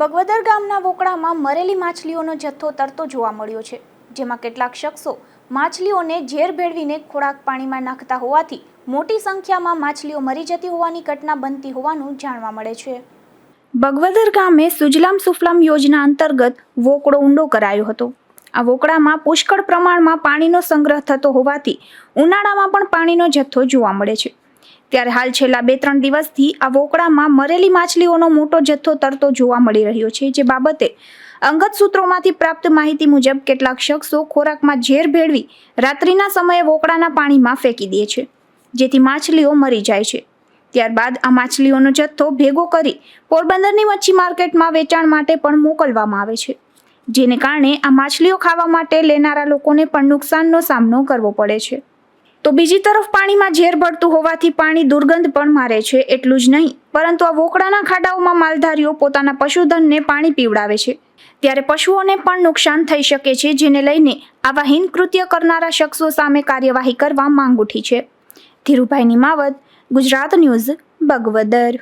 બગવદર ગામના વોકળામાં મરેલી માછલીઓનો જથ્થો તરતો જોવા મળ્યો છે, જેમાં કેટલાક શખ્સો માછલીઓને ઝેર ભેળવીને ખોરાક પાણીમાં નાખતા હોવાથી મોટી સંખ્યામાં માછલીઓ મરી જતી હોવાની ઘટના બનતી હોવાનું જાણવા મળે છે. બગવદર ગામે સુજલામ સુફલામ યોજના અંતર્ગત વોકળો ઊંડો કરાયો હતો. આ વોકળામાં પુષ્કળ પ્રમાણમાં પાણીનો સંગ્રહ થતો હોવાથી ઉનાળામાં પણ પાણીનો જથ્થો જોવા મળે છે. ત્યારે હાલ છેલ્લા બે ત્રણ દિવસથી આ વોકળામાં મરેલી માછલીઓનો મોટો જથ્થો તરતો જોવા મળી રહ્યો છે, જે બાબતે અંગત સૂત્રોમાંથી પ્રાપ્ત માહિતી મુજબ કેટલાક શખ્સો ખોરાકમાં ઝેર ભેળવી રાત્રિના સમયે વોકળાના પાણીમાં ફેંકી દે છે, જેથી માછલીઓ મરી જાય છે. ત્યારબાદ આ માછલીઓનો જથ્થો ભેગો કરી પોરબંદરની મચ્છી માર્કેટમાં વેચાણ માટે પણ મોકલવામાં આવે છે, જેને કારણે આ માછલીઓ ખાવા માટે લેનારા લોકોને પણ નુકસાનનો સામનો કરવો પડે છે. તો બીજી તરફ પાણીમાં ઝેર ભળતું હોવાથી પાણી દુર્ગંધ પણ મારે છે, એટલું જ નહીં. પરંતુ આ વોકળાના ખાડાઓમાં માલધારીઓ પોતાના પશુધનને પાણી પીવડાવે છે. ત્યારે પશુઓને પણ નુકસાન થઈ શકે છે, જેને લઈને આવા હીન કરનારા શખ્સો સામે કાર્યવાહી કરવા માંગ ઉઠી છે. ધીરુભાઈ નિમાવત, ગુજરાત ન્યૂઝ, બગવદર.